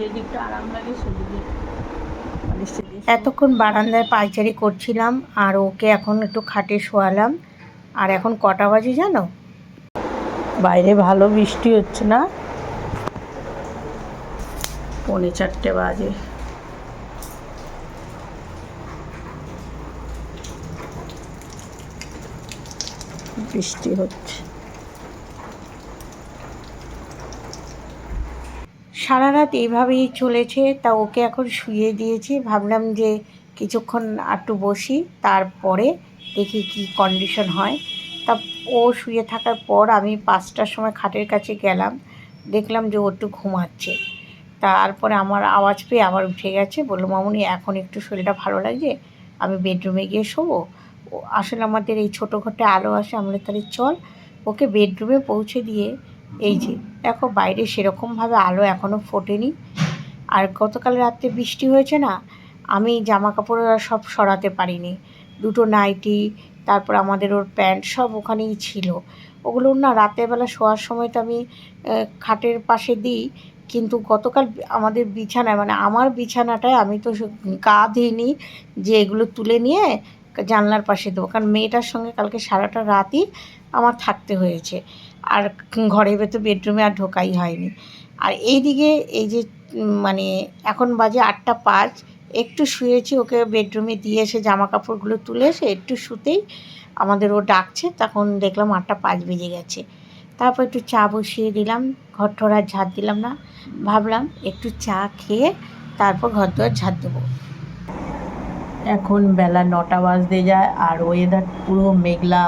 যেদিকটা আরাম লাগে সেদিকে এতক্ষণ বারান্দায় পাইচারি করছিলাম আর ওকে এখন একটু খাটে শোয়ালাম। আর এখন কটা বাজে জানো? বাইরে ভালো বৃষ্টি হচ্ছে না? পৌনে চারটে বাজে। বৃষ্টি হচ্ছে। সারা রাত এইভাবেই চলেছে, তা ওকে এখন শুয়ে দিয়েছি। ভাবলাম যে কিছুক্ষণ একটু বসি, তারপরে দেখি কি কন্ডিশন হয়। তা ও শুয়ে থাকার পর আমি পাঁচটার সময় খাটের কাছে গেলাম, দেখলাম যে ও একটু ঘুমাচ্ছে। তারপরে আমার আওয়াজ পেয়ে আবার উঠে গেছে, বলল, মামুনি, এখন একটু শরীরটা ভালো লাগছে? আমি বেডরুমে গিয়ে শোবো? আসলে আমাদের এই ছোটো ঘরটা আলো আসে, আমরা তাহলে চল। ওকে বেডরুমে পৌঁছে দিয়ে এই যে, দেখো বাইরে সেরকমভাবে আলো এখনও ফোটেনি। আর গতকাল রাত্রে বৃষ্টি হয়েছে না, আমি জামা কাপড় সব সরাতে পারিনি। দুটো নাইটি, তারপর আমাদের ওর প্যান্ট সব ওখানেই ছিল। ওগুলো না রাতের বেলা শোয়ার সময় তো আমি খাটের পাশে দিই, কিন্তু গতকাল আমাদের বিছানায় মানে আমার বিছানাটায় আমি তো গা দিইনি যে এগুলো তুলে নিয়ে জানলার পাশে দেবো। কারণ মেয়েটার সঙ্গে কালকে সারাটা রাতই আমার থাকতে হয়েছে। আর ঘরে ভেতর বেডরুমে আর ঢোকাই হয়নি। আর এইদিকে এই যে মানে এখন বাজে আটটা পাঁচ, একটু শুয়েছি, ওকে বেডরুমে দিয়ে এসে জামা কাপড়গুলো তুলে এসে একটু শুতেই আমাদের ও ডাকছে, তখন দেখলাম আটটা পাঁচ বেজে গেছে। তারপর একটু চা বসিয়ে দিলাম, ঘর ঠর আর ঝাড় দিলাম না, ভাবলাম একটু চা খেয়ে তারপর ঘর দুয়ার ঝাড় দেবো। এখন বেলা নটা বাজতে যায়, আর ওয়েদার পুরো মেঘলা।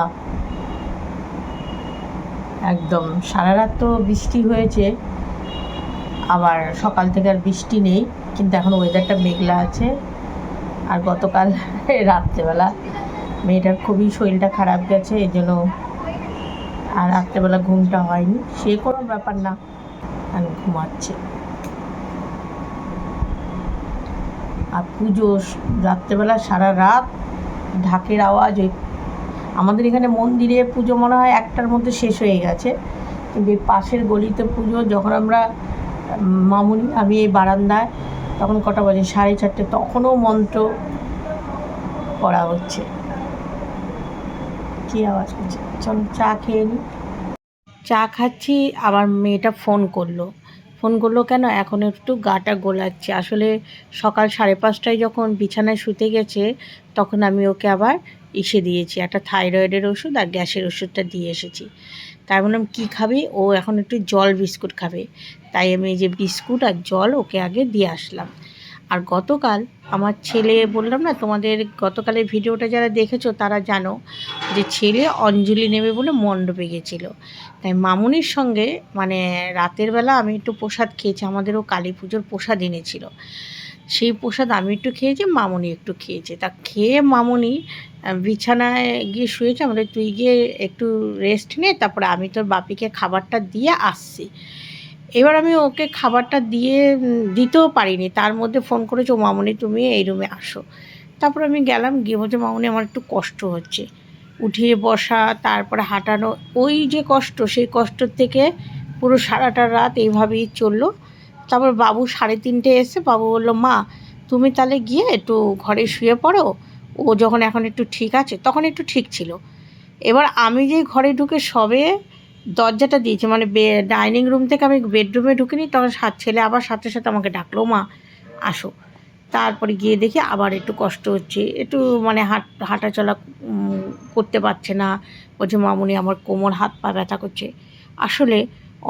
একদম। সারা রাত তো বৃষ্টি হয়েছে। আবার সকাল থেকে আর বৃষ্টি নেই, কিন্তু এখন ওয়েদারটা মেঘলা আছে। আর গতকাল রাত্রেবেলা মেয়েটার খুবই শরীরটা খারাপ গেছে, এই জন্য আর রাত্রেবেলা ঘুমটা হয়নি। সে কোনো ব্যাপার না আমি ঘুমাচ্ছে। আর পুজো রাত্রেবেলা সারা রাত ঢাকের আওয়াজ, ওই আমাদের এখানে মন্দিরে পুজো মনে হয় একটার মধ্যে শেষ হয়ে গেছে। কিন্তু পাশের গলিতে পুজো, যখন আমরা মামুনি, আমি এই বারান্দায়, তখন কটা বাজে? সাড়ে চারটে। তখনও মন্ত্র পড়া হচ্ছে। কী আওয়াজ করছে? চলো চা খেয়ে নিই চা খাচ্ছি আবার মেয়েটা ফোন করল। ফোন করল কেন? এখন একটু গাটা গোলাচ্ছে। আসলে সকাল সাড়ে পাঁচটায় যখন বিছানায় শুতে গেছে, তখন আমি ওকে আবার ইসে দিয়েছি। একটা থাইরয়েডের ওষুধ আর গ্যাসের ওষুধটা দিয়ে এসেছি। তাই বললাম, কী খাবে? ও এখন একটু জল বিস্কুট খাবে। তাই আমি এই যে বিস্কুট আর জল ওকে আগে দিয়ে আসলাম। আর গতকাল আমার ছেলে, বললাম না, তোমাদের গতকালের ভিডিওটা যারা দেখেছ তারা জানো যে ছেলে অঞ্জলি নেবে বলে মণ্ডপে গেছিল। তাই মামুনির সঙ্গে মানে রাতের বেলা আমি একটু প্রসাদ খেয়েছি, আমাদেরও কালী পুজোর প্রসাদ এনেছিল। সেই প্রসাদ আমি একটু খেয়েছি, মামনি একটু খেয়েছে। তা খেয়ে মামনি বিছানায় গিয়ে শুয়েছে আমাদের তুই গিয়ে একটু রেস্ট নে, তারপরে আমি তোর বাপিকে খাবারটা দিয়ে আসছি। এবার আমি ওকে খাবারটা দিয়ে দিতেও পারিনি। তার মধ্যে ফোন করেছে মামুনি, তুমি এই রুমে আসো। তারপর আমি গেলাম, গিয়ে বলছে, মামুনি, আমার একটু কষ্ট হচ্ছে। উঠিয়ে বসা, তারপরে হাঁটানো, ওই যে কষ্ট, সেই কষ্ট থেকে পুরো সারাটা রাত এইভাবেই চলল। তারপর বাবু সাড়ে তিনটে এসে, বাবু বলল, মা, তুমি তাহলে গিয়ে একটু ঘরে শুয়ে পড়ো। ও যখন এখন একটু ঠিক আছে, তখন একটু ঠিক ছিল। এবার আমি যে ঘরে ঢুকে সবে দরজাটা দিয়েছে মানে ডাইনিং রুম থেকে আমি বেডরুমে ঢুকিনি, তখন সাত ছেলে আবার সাথে সাথে আমাকে ডাকলো, মা, আসো। তারপরে গিয়ে দেখি আবার একটু কষ্ট হচ্ছে, একটু মানে হাঁট হাঁটা চলা করতে পারছে না। বলছে, মামুনি, আমার কোমর, হাত পা ব্যথা করছে। আসলে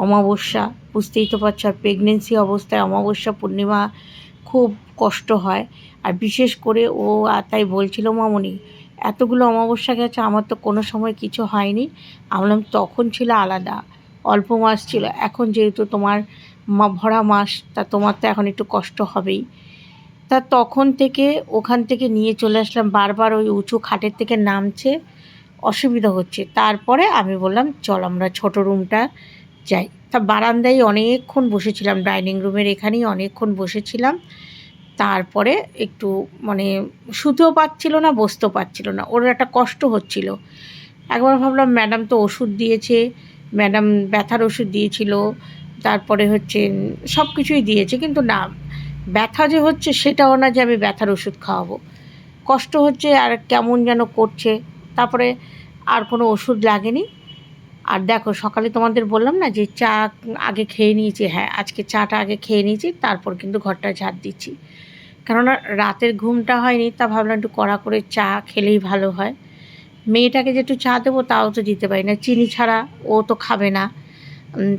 অমাবস্যা, বুঝতেই তো পারছ, আর প্রেগনেন্সি অবস্থায় অমাবস্যা, পূর্ণিমা খুব কষ্ট হয়। আর বিশেষ করে ও তাই বলছিল, মামুনি এতগুলো অমাবস্যা গেছে, আমার তো কোনো সময় কিছু হয়নি। আমি বললাম তখন ছিল আলাদা, অল্প মাস ছিল। এখন যেহেতু তোমার মা, ভরা মাস, তা তোমার তো এখন একটু কষ্ট হবেই। তা তখন থেকে ওখান থেকে নিয়ে চলে আসলাম। বারবার ওই উঁচু খাটের থেকে নামছে, অসুবিধা হচ্ছে। তারপরে আমি বললাম, চল আমরা ছোট রুমটা যাই। তা বারান্দায় অনেকক্ষণ বসেছিলাম, ডাইনিং রুমের এখানেই অনেকক্ষণ বসেছিলাম। তারপরে একটু মানে শুতেও পাচ্ছিল না, বসতেও পারছিল না। ওর একটা কষ্ট হচ্ছিল। একবার ভাবলাম, ম্যাডাম তো ওষুধ দিয়েছে, ম্যাডাম ব্যথার ওষুধ দিয়েছিল, তারপরে হচ্ছে সব কিছুই দিয়েছে, কিন্তু না, ব্যথা যে হচ্ছে সেটাও না যে আমি ব্যথার ওষুধ খাওয়াবো। কষ্ট হচ্ছে আর কেমন যেন করছে। তারপরে আর কোনো ওষুধ লাগেনি। আর দেখো, সকালে তোমাদের বললাম না যে চা আগে খেয়ে নিয়েছি হ্যাঁ আজকে চাটা আগে খেয়ে নিয়েছি, তারপর কিন্তু ঘরটা ঝাড় দিচ্ছি। কেননা রাতের ঘুমটা হয়নি, তা ভাবলাম একটু কড়া করে চা খেলেই ভালো হয়। মেয়েটাকে যে একটু চা দেবো, তাও তো দিতে পারি না। চিনি ছাড়া ও তো খাবে না।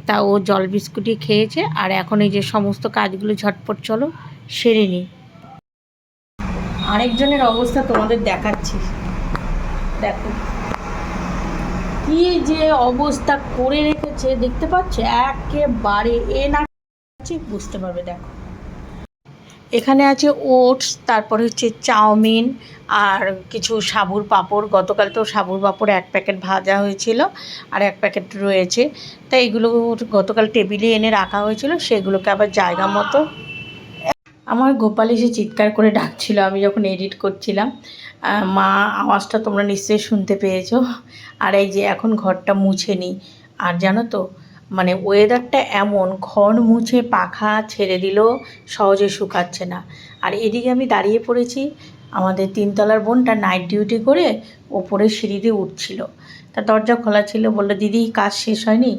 তা ও জল বিস্কুটই খেয়েছে, আর এখন এই যে সমস্ত কাজগুলো ঝটপট চলো, সেরে নিই আরেকজনের অবস্থা তোমাদের দেখাচ্ছি। দেখো। কি যে অবস্থা করে রেখেছে দেখতে পাচ্ছ? একেবারে এ না ঠিক বুঝতে পারবে, দেখো। এখানে আছে ওটস, তারপরে হচ্ছে চাউমিন আর কিছু সাবুর পাঁপড়। গতকাল তো সাবুর পাঁপড় এক প্যাকেট ভাজা হয়েছিল আর এক প্যাকেট রয়েছে। তাই এগুলো গতকাল টেবিলে এনে রাখা হয়েছিল, সেগুলোকে আবার জায়গা মতো আমার গোপাল এসে চিৎকার করে ডাকছিল, আমি যখন এডিট করছিলাম। মা, আওয়াজটা তোমরা নিশ্চয়ই শুনতে পেয়েছ। আর এই যে এখন ঘরটা মুছে নিই আর জানো তো মানে ওয়েদারটা এমন ঘর মুছে পাখা ছেড়ে দিলেও সহজে শুকাচ্ছে না। আর এদিকে আমি দাঁড়িয়ে পড়েছি, আমাদের তিনতলার বোনটা নাইট ডিউটি করে ওপরে সিঁড়ি দিয়ে উঠছিল। তা দরজা খোলা ছিল, বলল, দিদি, কাজ শেষ হয়নি?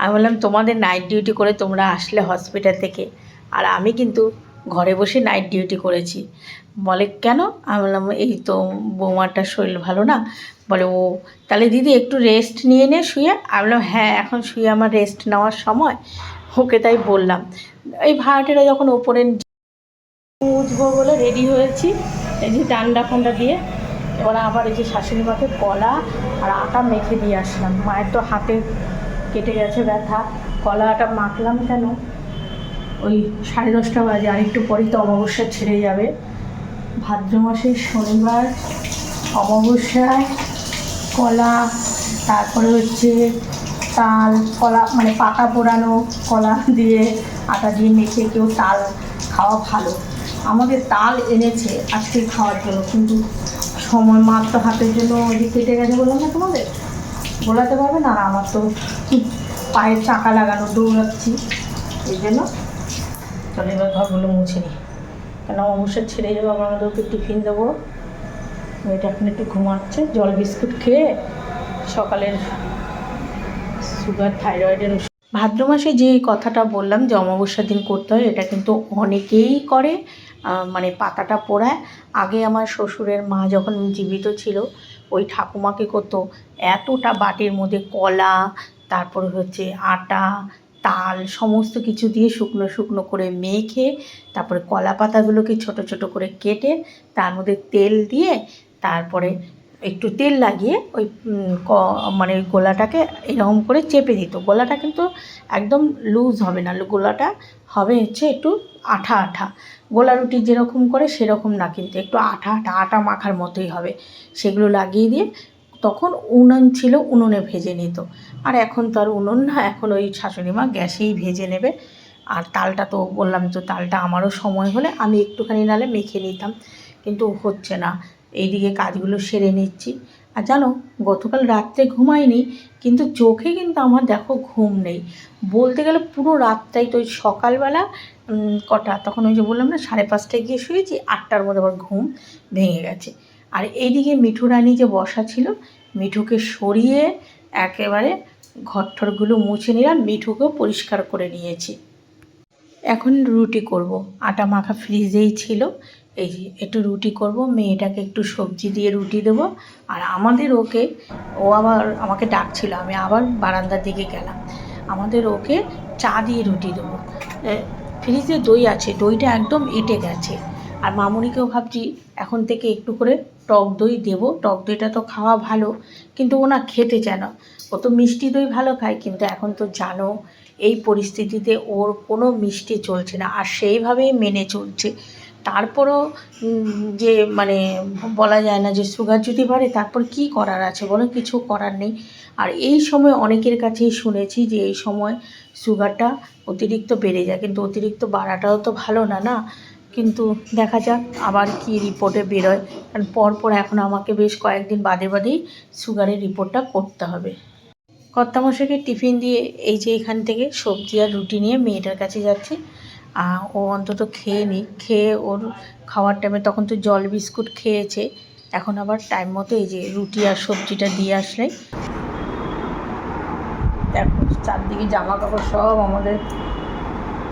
আমি বললাম, তোমাদের নাইট ডিউটি করে তোমরা আসলে হসপিটাল থেকে। আর আমি কিন্তু ঘরে বসে নাইট ডিউটি করেছি। বলে, কেন? আমি বললাম, এই তো বৌমাটার শরীর ভালো না। বলে, ও, তাহলে দিদি একটু রেস্ট নিয়ে নে শুয়ে। আমি বললাম হ্যাঁ এখন শুয়ে আমার রেস্ট নেওয়ার সময়। ওকে তাই বললাম। এই ভাড়াটেরা যখন ওপরে মুছবো বলে রেডি হয়েছি। এই যে ডান্ডা ফান্ডা দিয়ে এবার আবার এই যে শাশুড়ি মাকে কলা আর আটা মেখে দিয়ে আসলাম। মায়ের তো হাতে কেটে গেছে ব্যথা। কলা আটা মাখলাম কেন? ওই সাড়ে দশটা বাজে, আর একটু পরেই তো অমাবস্যা ছেড়ে যাবে। ভাদ্র মাসের শনিবার, অমাবস্যায় কলা, তারপরে হচ্ছে তাল, কলা মানে পাতা পোড়ানো কলা দিয়ে আটা দিয়ে মেখে কেউ তাল খাওয়া ভালো। আমাদের তাল এনেছে আজকে খাওয়ার জন্য, কিন্তু সময় মাত্র হাতের জন্য ওই যে কেটে গেছে বললাম না তোমাদের? বলাতে পারবে না, আমার তো পায়ের চাকা লাগানো, দৌড়াচ্ছি। এই জন্য চলে এবার ঘরগুলো মুছে নিই কেন অবশ্যই ছেড়ে যাব, আমার আমরা আমাদেরকে টিফিন দেবো। মেয়েটা এখন একটু ঘুমাচ্ছে, জল বিস্কুট খেয়ে সকালের সুগার, থাইরয়েডের ভাদ্র মাসে যে কথাটা বললাম যে অমাবস্যার দিন করতে হয়, এটা কিন্তু অনেকেই করে মানে পাতাটা পোড়ায়। আগে আমার শ্বশুরের মা যখন জীবিত ছিল, ওই ঠাকুমাকে করতো এতটা বাটির মধ্যে কলা, তারপরে হচ্ছে আটা তাল সমস্ত কিছু দিয়ে শুকনো শুকনো করে মেখে, তারপরে কলা পাতাগুলোকে ছোট ছোট করে কেটে, তার মধ্যে তেল দিয়ে তারপরে একটু তেল লাগিয়ে ওই মানে গোলাটাকে এরকম করে চেপে দিত। গোলাটা কিন্তু একদম লুজ হবে না। গোলাটা হবে হচ্ছে একটু আঠা আঠা। গোলা রুটি যেরকম করে সেরকম না কিন্তু একটু আঠা আঠা, আটা মাখার মতোই হবে। সেগুলো লাগিয়ে দিয়ে তখন উনুন ছিল উনুনে ভেজে নিত। আর এখন তো আর উনুন না, এখন ওই শাশুড়ি মা গ্যাসেই ভেজে নেবে। আর তালটা তো বললাম তো তালটা আমারও সময় হলে আমি একটুখানি নালে মেখে নিতাম। কিন্তু হচ্ছে না, এইদিকে কাজগুলো সেরে নিচ্ছি। আর জানো, গতকাল রাত্রে ঘুমাইনি, কিন্তু চোখে কিন্তু আমার দেখো ঘুম নেই। বলতে গেলে পুরো রাতটাই তো ওই সকালবেলা কটা, তখন ওই যে বললাম না, সাড়ে পাঁচটায় গিয়ে শুয়েছি, আটটার মধ্যে আবার ঘুম ভেঙে গেছে। আর এইদিকে মিঠু রানী যে বসা ছিল, মিঠুকে সরিয়ে একেবারে ঘরঠরগুলো মুছে নিলাম মিঠুকেও পরিষ্কার করে নিয়েছি। এখন রুটি করব। আটা মাখা ফ্রিজেই ছিল। এই যে, একটু রুটি করব, মেয়েটাকে একটু সবজি দিয়ে রুটি দেবো। আর আমাদের ওকে, ও আবার আমাকে ডাকছিল, আমি আবার বারান্দার দিকে গেলাম। আমাদের ওকে চা দিয়ে রুটি দেবো। ফ্রিজে দই আছে, দইটা একদম এঁটে গেছে। আর মামুনিকেও ভাবছি এখন থেকে একটু করে টক দই দেবো। টক দইটা তো খাওয়া ভালো, কিন্তু ওনা খেতে চায় না। ও তো মিষ্টি দই ভালো খায়, কিন্তু এখন তো জানো, এই পরিস্থিতিতে ওর কোনো মিষ্টি চলছে না, আর সেইভাবেই মেনে চলছে। তারপরও যে মানে বলা যায় না যে সুগার যদি বাড়ে, তারপর কি করার আছে বলো? কিছু করার নেই। আর এই সময় অনেকের কাছেই শুনেছি যে এই সময় সুগারটা অতিরিক্ত বেড়ে যায়, কিন্তু অতিরিক্ত বাড়াটাও তো ভালো না না? কিন্তু দেখা যাক আবার কি রিপোর্টে বেরোয়। কারণ পরপর এখন আমাকে বেশ কয়েকদিন বাদে বাদেই সুগারের রিপোর্টটা করতে হবে। কর্তামশাইকে টিফিন দিয়ে এই যে এখান থেকে সবজি আর রুটি নিয়ে মেয়েটার কাছে যাচ্ছি। ও অন্তত খেয়ে নি। খেয়ে ওর খাওয়ার টাইমে তখন তো জল বিস্কুট খেয়েছে। এখন আবার টাইম মতো এই যে রুটি আর সবজিটা দিয়ে আসলেই দেখো, চারদিকে জামা কাপড় সব আমাদের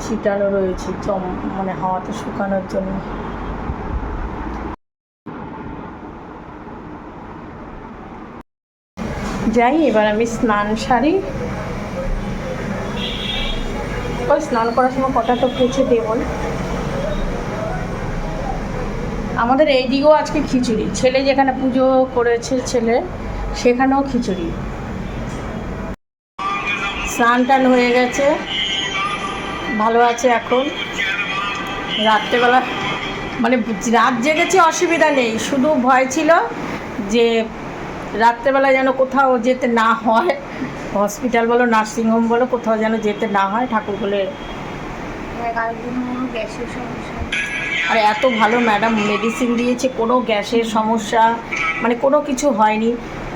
ছিটানো রয়েছে, চম মানে হাওয়াতে শুকানোর জন্য। যাই, এবার আমি স্নান সারি। ওই স্নান করার সময় কটা তো কেচে দেবল। আমাদের এইদিকেও আজকে খিচুড়ি। ছেলে যেখানে পুজো করেছে ছেলে, সেখানেও খিচুড়ি। স্নান টান হয়ে গেছে। ভালো আছে এখন। রাত্রেবেলা মানে রাত জেগেছে, অসুবিধা নেই। শুধু ভয় ছিল যে রাত্রেবেলা যেন কোথাও যেতে না হয়। হসপিটাল বলো নার্সিংহোম বলো, কোথাও যেন যেতে না হয়, ঠাকুর বলে। আর এত ভালো ম্যাডাম, মেডিসিন দিয়েছে, কোনো গ্যাসের সমস্যা মানে কোনো কিছু হয়নি।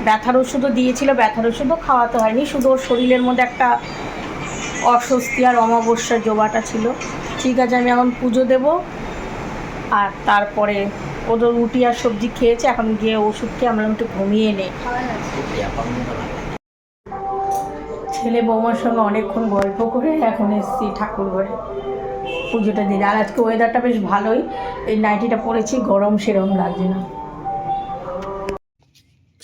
ব্যথার ওষুধও দিয়েছিল, ব্যথার ওষুধও খাওয়াতে হয়নি, শুধু ওর শরীরের মধ্যে একটা অস্বস্তি আর অমাবস্যার জোবাটা ছিল। ঠিক আছে, আমি এখন পুজো দেব। আর তারপরে ওদের রুটি আর সবজি খেয়েছে, এখন গিয়ে ওষুধ খেয়ে আমরা একটু ঘুমিয়ে নেই। ছেলে বৌমার সঙ্গে অনেকক্ষণ গল্প করে এখন এসেছি ঠাকুর ঘরে পুজোটা দিন আর আজকে ওয়েদারটা বেশ ভালোই। এই নাইটিটা পরেছি গরম সেরম লাগছে না।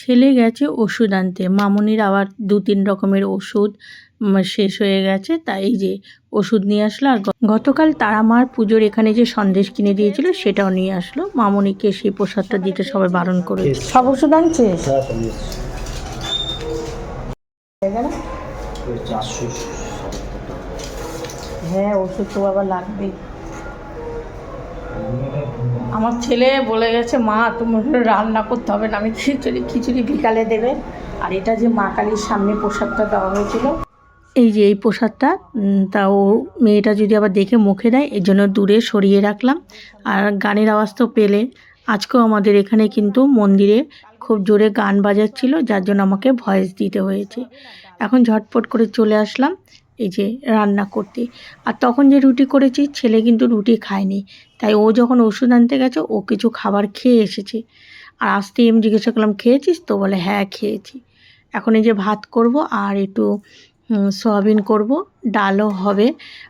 ছেলে গেছে ওষুধ আনতে। মামুনির আবার দু তিন রকমের ওষুধ শেষ হয়ে গেছে। তাই যে ওষুধ নিয়ে আসলো আর গতকাল তারা মার পুজোর এখানে যে সন্দেশ কিনে দিয়েছিল সেটাও নিয়ে আসলো। মামুনিকে সেই প্রসাদটা দিতে সবাই বারণ করে সব ওষুধ আনছিস চারশো হ্যাঁ ওষুধ তো আবার লাগবেই। আমার ছেলে বলে গেছে, মা, তোমার রান্না করতে হবে না, আমি খিচুড়ি খিচুড়ি বিকালে দেবে। আর এটা যে মা কালীর সামনে প্রসাদটা দেওয়া হয়েছিল। এই যে এই প্রসাদটা তা ও মেয়েটা যদি আবার দেখে মুখে দেয়, এর জন্য দূরে সরিয়ে রাখলাম। আর গানের আওয়াজ তো পেলে। আজকেও আমাদের এখানে কিন্তু মন্দিরে খুব জোরে গান বাজাচ্ছিল, যার জন্য আমাকে ভয়েস দিতে হয়েছে। এখন ঝটপট করে চলে আসলাম। এই যে রান্না করতে। আর তখন যে রুটি করেছি, ছেলে কিন্তু রুটি খায়নি। তাই ও যখন ওষুধ আনতে গেছে, ও কিছু খাবার খেয়ে এসেছে। আর আসতে এম জিজ্ঞাসা করলাম, খেয়েছিস তো? বলে হ্যাঁ খেয়েছি। এখন এই যে ভাত করব আর একটু সয়াবিন করব, ডালও হবে।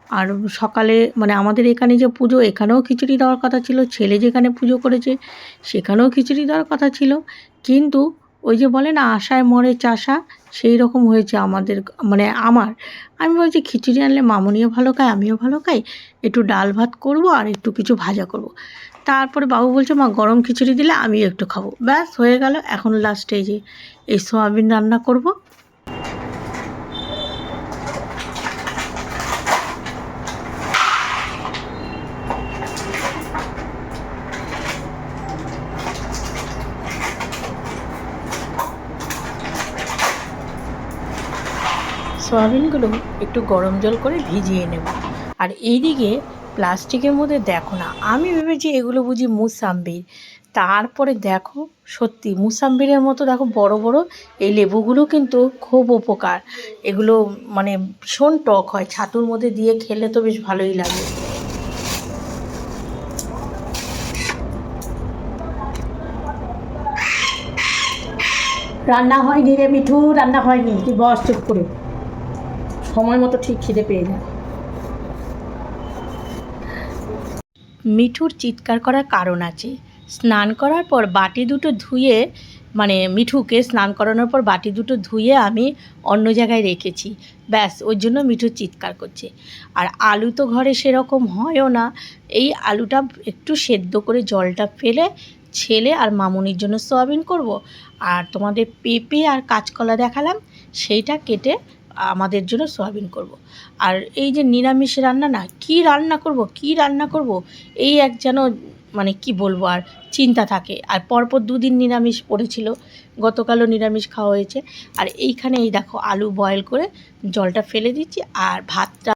আর সকালে মানে আমাদের এখানে যে পুজো, এখানেও খিচুড়ি দেওয়ার কথা ছিল। ছেলে যেখানে পুজো করেছে, সেখানেও খিচুড়ি দেওয়ার কথা ছিল। কিন্তু ওই যে বলে না, আশায় মরে চাষা, সেই রকম হয়েছে আমাদের মানে আমার। আমি বলছি, খিচুড়ি আনলে মামুনিও ভালো খাই আমিও ভালো খাই, একটু ডাল ভাত করব আর একটু কিছু ভাজা করব। তারপরে বাবু বলছে, মা, গরম খিচুড়ি দিলে আমিও একটু খাব। ব্যাস, হয়ে গেল এখন লাস্টে যে, এই সোয়াবিন রান্না করব। সয়াবিনগুলো একটু গরম জল করে ভিজিয়ে নেব। আর এইদিকে প্লাস্টিকের মধ্যে দেখো না, আমি ভেবেছি এগুলো বুঝি মুসাম্বির। তারপরে দেখো, সত্যি মুসাম্বিরের মতো দেখো বড় বড়, এই লেবুগুলো কিন্তু খুব উপকার। এগুলো মানে ভীষণ টক হয়, ছাতুর মধ্যে দিয়ে খেলে তো বেশ ভালোই লাগে। রান্না হয়নি রে মিঠু, রান্না হয়নি। তুই বস চুপ করে। সময় মতো ঠিক খিদে পেয়ে যায়। মিঠুর চিৎকার করার কারণ আছে। স্নান করার পর বাটি দুটো ধুয়ে মানে মিঠুকে স্নান করানোর পর বাটি দুটো ধুয়ে আমি অন্য জায়গায় রেখেছি। ব্যাস ওই জন্য মিঠু চিৎকার করছে। আর আলু তো ঘরে সেরকম হয়ও না। এই আলুটা একটু সেদ্ধ করে জলটা ফেলে ছেলে আর মামুনির জন্য সয়াবিন করব। আর তোমাদের পেঁপে আর কাঁচকলা দেখালাম, সেইটা কেটে আমাদের জন্য সোয়াবিন করব। আর এই যে নিরামিষ রান্না না, কি রান্না করব, কি রান্না করব, এই এক যেন মানে কি বলব আর, চিন্তা থাকে আর পরপর দুদিন নিরামিষ পড়েছিল, গতকালও নিরামিষ খাওয়া হয়েছে আর এইখানে এই দেখো, আলু বয়েল করে জলটা ফেলে দিচ্ছি, আর ভাতটা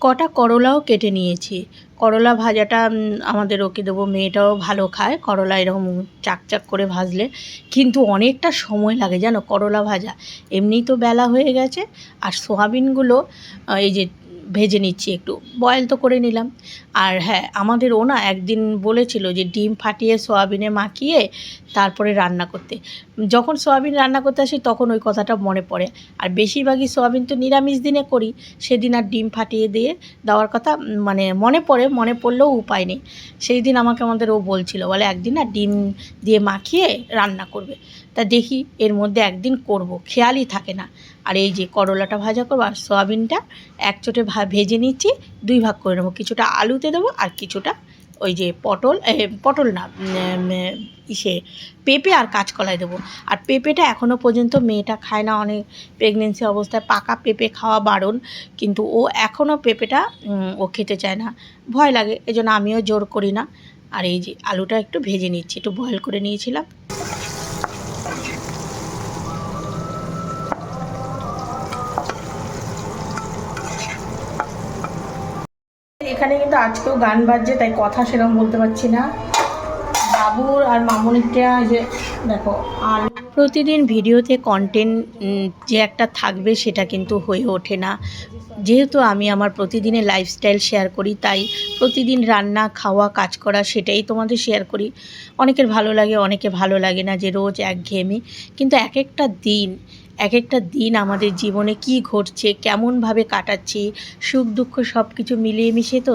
কটা করলাও কেটে নিয়েছি। করলা ভাজাটা আমাদের ওকে দেবো, মেয়েটাও ভালো খায়। করলা এরকম চাকচাক করে ভাজলে কিন্তু অনেকটা সময় লাগে, জানো, করলা ভাজা। এমনি তো বেলা হয়ে গেছে। আর সোয়াবিনগুলো এই যে ভেজে নিচ্ছি একটু। বয়েল তো করে নিলাম। আর হ্যাঁ আমাদের ও না একদিন বলেছিল যে ডিম ফাটিয়ে সোয়াবিনে মাখিয়ে তারপরে রান্না করতে। যখন সোয়াবিন রান্না করতে আসি তখন ওই কথাটা মনে পড়ে। আর বেশিরভাগই সোয়াবিন তো নিরামিষ দিনে করি। সেদিন আর ডিম ফাটিয়ে দিয়ে দেওয়ার কথা মানে মনে পড়ে, মনে পড়লেও উপায় নেই। সেই দিন আমাকে আমাদের ও বলছিল, বলে একদিন না ডিম দিয়ে মাখিয়ে রান্না করবে। তা দেখি এর মধ্যে একদিন করব, খেয়ালই থাকে না। আর এই যে করলাটা ভাজা করব আর সয়াবিনটা এক চোটে ভেজে নিচ্ছি, দুই ভাগ করে নেব। কিছুটা আলুতে দেবো আর কিছুটা ওই যে পটল পটল না ইসে পেঁপে আর কাঁচকলায় দেবো। আর পেঁপেটা এখনও পর্যন্ত মেয়েটা খায় না, অনেক প্রেগনেন্সি অবস্থায় পাকা পেঁপে খাওয়া বারণ, কিন্তু ও এখনও পেঁপেটা ও খেতে চায় না। ভয় লাগে, এজন্য আমিও জোর করি না। আর এই যে আলুটা একটু ভেজে নিচ্ছি, একটু বয়েল করে নিয়েছিলাম। এখানে কিন্তু আজকেও গান বাজছে, তাই কথা সেরকম বলতে পারছি না। বাবুর আর মামুনিটা যে, দেখো, আর প্রতিদিন ভিডিওতে কন্টেন্ট যে একটা থাকবে সেটা কিন্তু হয়ে ওঠে না। যেহেতু আমি আমার প্রতিদিনের লাইফস্টাইল শেয়ার করি, তাই প্রতিদিন রান্না, খাওয়া, কাজ করা সেটাই তোমাদের শেয়ার করি। অনেকের ভালো লাগে, অনেকে ভালো লাগে না যে রোজ একঘেয়েমি। কিন্তু এক একটা দিন এক একটা দিন আমাদের জীবনে কি ঘটছে, কেমনভাবে কাটাচ্ছি, সুখ দুঃখ সব কিছু মিলিয়ে মিশিয়ে তো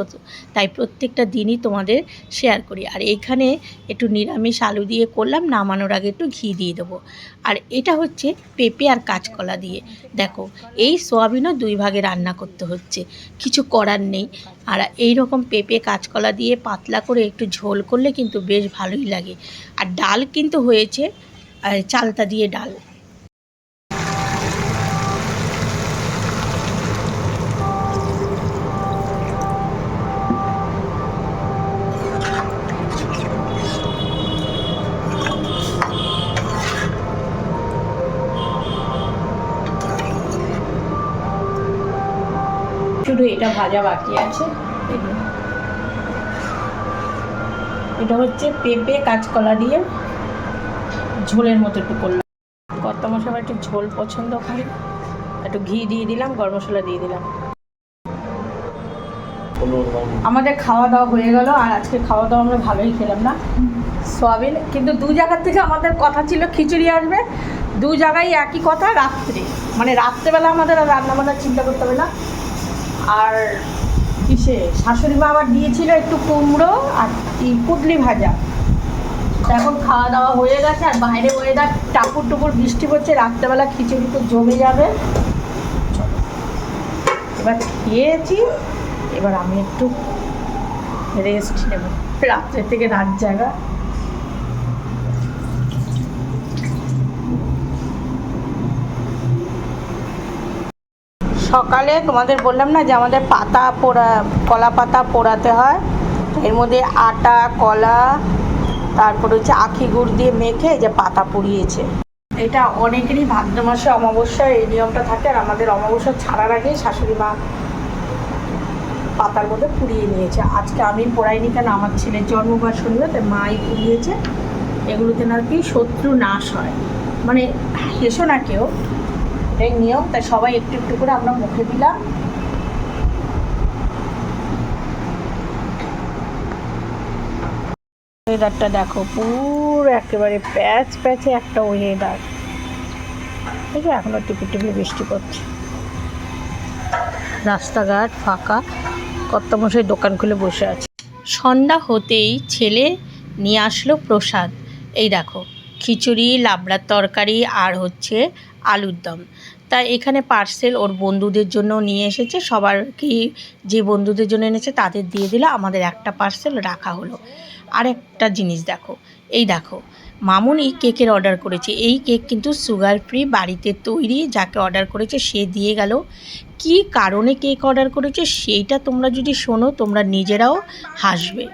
তাই প্রত্যেকটা দিনই তোমাদের শেয়ার করি। আর এইখানে একটু নিরামিষ আলু দিয়ে করলাম, নামানোর আগে একটু ঘি দিয়ে দেবো। আর এটা হচ্ছে পেঁপে আর কাঁচকলা দিয়ে। দেখো, এই সোয়াবিনও দুই ভাগে রান্না করতে হচ্ছে, কিছু করার নেই। আর এই রকম পেঁপে, কাঁচকলা দিয়ে পাতলা করে একটু ঝোল করলে কিন্তু বেশ ভালোই লাগে। আর ডাল কিন্তু হয়েছে চালতা দিয়ে ডাল। ভাজা বাকি আছে। এটা হচ্ছে পেঁপে কাঁচকলা দিয়ে ঝোলের মতো একটু করলাম। কত মশলা একটু ঝোল পছন্দ করে। একটু ঘি দিয়ে দিলাম, গরম মশলা দিয়ে দিলাম। আমাদের খাওয়া দাওয়া হয়ে গেল, আর আজকে খাওয়া দাওয়া আমরা ভালোই খেলাম না। সয়াবিন, কিন্তু দু জায়গার থেকে আমাদের কথা ছিল, খিচুড়ি আসবে। দু জায়গায় একই কথা, রাত্রে। মানে রাত্রেবেলা আমাদের আর রান্না বান্নার চিন্তা করতে হবে না। আর কিসে? শাশুড়ি মা আবার দিয়েছিল একটু কুমড়ো আর পুটলি ভাজা। এখন খাওয়া দাওয়া হয়ে গেছে আর বাইরে ওয়েদার টাপুর টুপুর বৃষ্টি পড়ছে রাত্রেবেলা খিচুড়ি তো জমে যাবে। এবার খেয়েছি, এবার আমি একটু রেস্ট নেব। রাত্রের থেকে রাত জায়গা সকালে তোমাদের বললাম না যে আমাদের পাতা পোড়া, কলা পাতা পোড়াতে হয়। এর মধ্যে আটা, কলা, তারপর হচ্ছে আখি গুড় দিয়ে মেখে যে পাতা পুড়িয়েছে। এটা অনেকেরই ভাদ্র মাসে অমাবস্যা, এই নিয়মটা থাকে। আর আমাদের অমাবস্যা ছাড়ার আগেই শাশুড়ি মা পাতার মধ্যে পুড়িয়ে নিয়েছে। আজকে আমি পোড়াইনি কেন? আমার ছেলের জন্মবার্ষণীয় তাই মাই পুড়িয়েছে। এগুলোতে নাকি শত্রু নাশ হয়। মানে হেসো না কেউ। এটাই নিয়ম, তাই সবাই একটু একটু করে আমরা মুখে দিলাম। ওয়েদারটা দেখো, পুরো একেবারে প্যাচ প্যাচে একটা ওয়েদার ঠিক আছে এখনও টিপি টিপি বৃষ্টি পড়ছে। রাস্তাঘাট ফাঁকা, কর্তামশাই দোকান খুলে বসে আছে। সন্ধ্যা হতেই ছেলে নিয়ে আসলো প্রসাদ। এই দেখো, খিচুড়ি, লাবড়ার তরকারি, আর হচ্ছে আলুর দম। তা এখানে পার্সেল ওর বন্ধুদের জন্য নিয়ে এসেছে। সবার কি যে বন্ধুদের জন্য এনেছে তাদের দিয়ে দিলে। আমাদের একটা পার্সেল রাখা হলো। আর একটা জিনিস দেখো। এই দেখো মামুন এই কেকের অর্ডার করেছে। এই কেক কিন্তু সুগার ফ্রি বাড়িতে তৈরি যাকে অর্ডার করেছে সে দিয়ে গেল। কি কারণে কেক অর্ডার করেছে সেইটা তোমরা যদি শোনো তোমরা নিজেরাও হাসবে।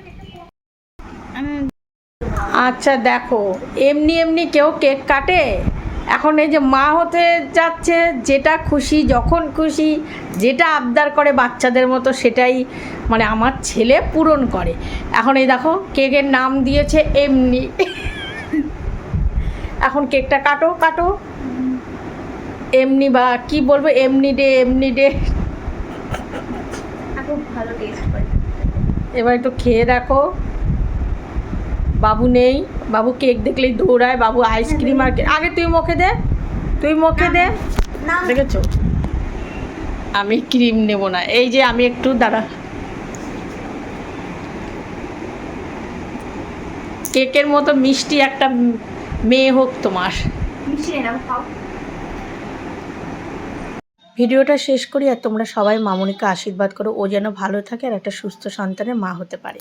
আচ্ছা দেখো এমনি এমনি কেউ কেক কাটে? এখন এই যে মা হতে যাচ্ছে যেটা খুশি যখন খুশি যেটা আবদার করে বাচ্চাদের মতো সেটাই মানে আমার ছেলে পূরণ করে। এখন এই দেখো কেকের নাম দিয়েছে এমনি। এখন কেকটা কাটো কাটো। এমনি বা কি বলব এমনি ডে এমনি ডে। ভালো টেস্ট এবার একটু খেয়ে দেখো। বাবু নেই বাবু কেক দেখলেই দৌড়ায় বাবু আইসক্রিম আর আগে তুই মুখে দে তুই মুখে দে। দেখেছ? আমি ক্রিম নেব না। এই যে আমি একটু দাঁড়া। কেকের মতো মিষ্টি একটা মেয়ে হোক তোমার। ভিডিওটা শেষ করি আর তোমরা সবাই মামনিকে আশীর্বাদ করো। ও যেন ভালো থাকে আর একটা সুস্থ সন্তানের মা হতে পারে।